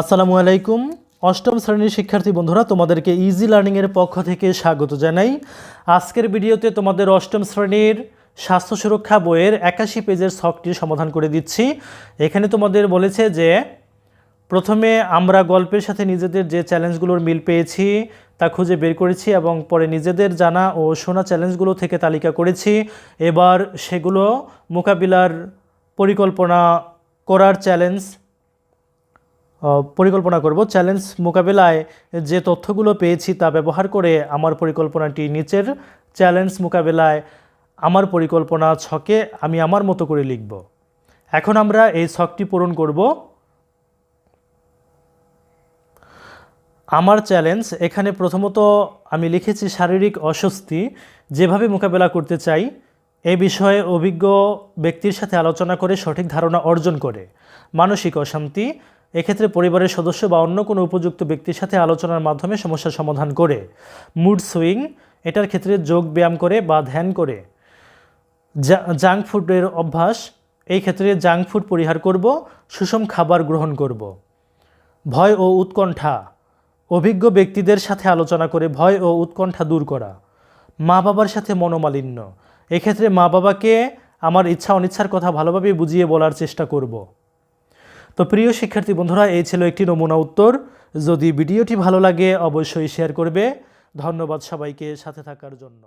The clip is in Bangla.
আসসালামু আলাইকুম। অষ্টম শ্রেণির শিক্ষার্থী বন্ধুরা, তোমাদেরকে ইজি লার্নিংয়ের পক্ষ থেকে স্বাগত জানাই। আজকের ভিডিওতে তোমাদের অষ্টম শ্রেণির স্বাস্থ্য সুরক্ষা বইয়ের একাশি পেজের শখটির সমাধান করে দিচ্ছি। এখানে তোমাদের বলেছে যে, প্রথমে আমরা গল্পের সাথে নিজেদের যে চ্যালেঞ্জগুলোর মিল পেয়েছি তা খুঁজে বের করেছি এবং পরে নিজেদের জানা ও শোনা চ্যালেঞ্জগুলো থেকে তালিকা করেছি। এবার সেগুলো মোকাবিলার পরিকল্পনা করার চ্যালেঞ্জ পরিকল্পনা করব। চ্যালেঞ্জ মোকাবেলায় যে তথ্যগুলো পেয়েছি তা ব্যবহার করে আমার পরিকল্পনাটি নিচের চ্যালেঞ্জ মোকাবেলায় আমার পরিকল্পনা ছকে আমি আমার মতো করে লিখব। এখন আমরা এই ছকটি পূরণ করব। আমার চ্যালেঞ্জ এখানে প্রথমত আমি লিখেছি শারীরিক অস্বস্তি। যেভাবে মোকাবেলা করতে চাই, এ বিষয়ে অভিজ্ঞ ব্যক্তির সাথে আলোচনা করে সঠিক ধারণা অর্জন করে। মানসিক অশান্তি এক্ষেত্রে পরিবারের সদস্য বা অন্য কোনো উপযুক্ত ব্যক্তির সাথে আলোচনার মাধ্যমে সমস্যার সমাধান করে মুড সুইং এটার ক্ষেত্রে যোগ ব্যায়াম করে বা ধ্যান করে। জাঙ্ক ফুডের অভ্যাস, এই ক্ষেত্রে জাঙ্ক ফুড পরিহার করব, সুষম খাবার গ্রহণ করব। ভয় ও উৎকণ্ঠা, অভিজ্ঞ ব্যক্তিদের সাথে আলোচনা করে ভয় ও উৎকণ্ঠা দূর করা। মা বাবার সাথে মনোমালিন্য, এক্ষেত্রে মা বাবাকে আমার ইচ্ছা অনিচ্ছার কথা ভালোভাবে বুঝিয়ে বলার চেষ্টা করব। তো প্রিয় শিক্ষার্থী বন্ধুরা, এই ছিল একটি নমুনা উত্তর। যদি ভিডিওটি ভালো লাগে, অবশ্যই শেয়ার করবে। ধন্যবাদ সবাইকে সাথে থাকার জন্য।